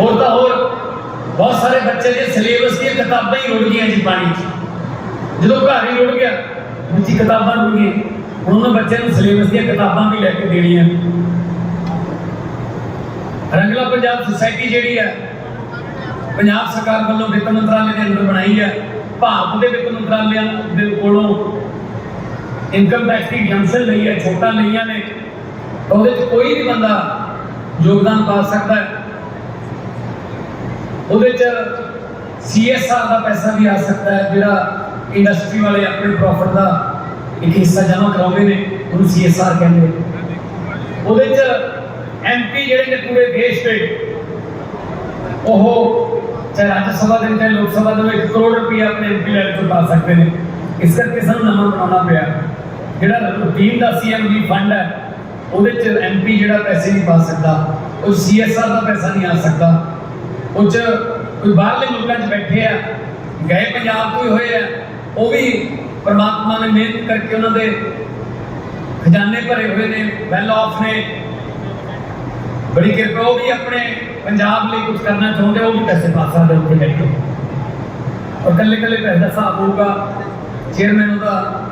ਹੋਰ ਤਾਂ ਹੋਰ, ਬਹੁਤ ਸਾਰੇ ਬੱਚੇ ਦੇ ਸਿਲੇਬਸ ਦੀਆਂ ਕਿਤਾਬਾਂ ਹੀ ਰੁੜ ਗਈਆਂ ਜੀ ਪਾਣੀ 'ਚ। ਜਦੋਂ ਘਰ ਹੀ ਰੁੜ ਗਿਆ ਉੱਚੀ ਕਿਤਾਬਾਂ ਰੁੜ ਗਈਆਂ। ਹੁਣ ਉਹਨਾਂ ਬੱਚਿਆਂ ਨੂੰ ਸਿਲੇਬਸ ਦੀਆਂ ਕਿਤਾਬਾਂ ਵੀ ਲੈ ਕੇ ਦੇਣੀਆਂ। ਰੰਗਲਾ ਪੰਜਾਬ ਸੁਸਾਇਟੀ ਜਿਹੜੀ ਹੈ ਪੰਜਾਬ ਸਰਕਾਰ ਵੱਲੋਂ ਵਿੱਤ ਮੰਤਰਾਲੇ ਦੇ ਅੰਦਰ ਬਣਾਈ ਹੈ ਭਾਰਤ ਦੇ ਵਿੱਤ ਮੰਤਰਾਲਿਆਂ ਦੇ ਕੋਲੋਂ ਇਨਕਮ ਟੈਕਸ ਦੀ ਜੰਕਸ਼ਨ ਲਈ ਹੈ ਛੋਟਾ ਲਈਆਂ ਨੇ। ਉਹਦੇ 'ਚ ਕੋਈ ਵੀ ਬੰਦਾ ਯੋਗਦਾਨ ਪਾ ਸਕਦਾ ਹੈ। ਉਹਦੇ 'ਚ ਸੀਐਸਆਰ ਦਾ ਪੈਸਾ ਵੀ ਆ ਸਕਦਾ ਹੈ, ਜਿਹੜਾ ਇੰਡਸਟਰੀ ਵਾਲੇ ਆਪਣੇ ਪ੍ਰੋਫਿਟ ਦਾ ਇੱਕ ਹਿੱਸਾ ਜਮ੍ਹਾਂ ਕਰਾਉਂਦੇ ਨੇ, ਉਹਨੂੰ ਸੀਐਸਆਰ ਕਹਿੰਦੇ ਉਹਦੇ 'ਚ ਐਮਪੀ ਜਿਹੜੇ ਨੇ ਪੂਰੇ ਦੇਸ਼ ਦੇ, ਉਹ ਚਾਹੇ ਰਾਜ ਸਭਾ ਦੇ ਚਾਹੇ ਲੋਕ ਸਭਾ ਦੇ 1 ਕਰੋੜ ਰੁਪਏ ਆਪਣੇ ਐਮਪੀ ਲੈਵਲ ਤੋਂ ਪਾ ਸਕਦੇ ਨੇ। ਇਸ ਕਰਕੇ ਸਾਨੂੰ ਨਵਾਂ ਬਣਾਉਣਾ ਪਿਆ। ਜਿਹੜਾ ਰੂਟੀਨ ਦਾ ਸੀਐਮ ਵੀ ਫੰਡ ਹੈ, ਉਹਦੇ 'ਚ ਐਮਪੀ ਜਿਹੜਾ ਪੈਸੇ ਨਹੀਂ ਪਾ ਸਕਦਾ, ਉਹ ਸੀਐਸਆਰ ਦਾ ਪੈਸਾ ਨਹੀਂ ਆ ਸਕਦਾ। ਉਹ ਕੋਈ ਬਾਹਰਲੇ ਮੁਲਕਾਂ 'ਚ ਬੈਠੇ ਆ, ਗਏ ਪੰਜਾਬ ਤੋਂ ਹੋਏ ਆ, ਉਹ ਵੀ ਪਰਮਾਤਮਾ ਨੇ ਮਿਹਨਤ ਕਰਕੇ ਉਹਨਾਂ ਦੇ ਖਜ਼ਾਨੇ ਭਰੇ ਹੋਏ ਨੇ ਵੈਲ ਆਫ ਨੇ। ਬੜੀ ਕਿਰਪਾ ਉਹ ਵੀ ਆਪਣੇ ਪੰਜਾਬ ਲਈ ਕੁਝ ਕਰਨਾ ਚਾਹੁੰਦੇ ਉਹ ਵੀ ਪੈਸੇ ਪਾ ਸਕਦੇ ਉੱਥੇ ਬੈਠੇ ਔਰ ਕੱਲੇ ਕੱਲੇ ਪੈਸੇ ਦਾ ਹਿਸਾਬ ਹੋਊਗਾ ਚੇਅਰਮੈਨ ਉਹਦਾ,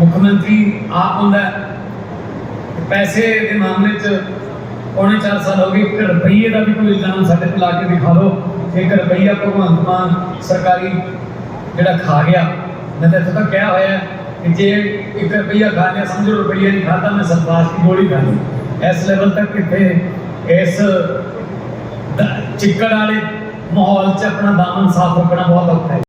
ਮੁੱਖ ਮੰਤਰੀ ਆਪ ਹੁੰਦਾ ਪੈਸੇ ਦੇ ਮਾਮਲੇ 'ਚ ਪੌਣੇ 4 ਸਾਲ ਹੋ ਗਏ, ਇੱਕ ਰੁਪਈਏ ਦਾ ਵੀ ਕੋਈ ਇਲਜ਼ਾਮ ਸਾਡੇ ਤੇ ਲਾ ਕੇ ਦਿਖਾ ਦਿਓ। ਇੱਕ ਰੁਪਈਆ ਭਗਵੰਤ ਮਾਨ ਸਰਕਾਰੀ ਜਿਹੜਾ ਖਾ ਗਿਆ। ਮੈਂ ਤਾਂ ਇੱਥੇ ਤੱਕ ਕਿਹਾ ਹੋਇਆ ਕਿ ਜੇ ਇੱਕ ਰੁਪਈਆ ਖਾ ਲਿਆ ਸਮਝੋ ਰੁਪਈਆ ਨਹੀਂ ਖਾਦਾ ਮੈਂ ਸਰਪਾਸ ਦੀ ਗੋਲੀ ਖਾ ਲਈ। ਇਸ ਲੈਵਲ ਤੱਕ ਕਿੱਥੇ ਇਸ ਚਿੱਕੜ ਵਾਲੇ ਮਾਹੌਲ 'ਚ ਆਪਣਾ ਦਾਮਨ ਸਾਫ਼ ਰੱਖਣਾ ਬਹੁਤ ਔਖਾ ਹੈ।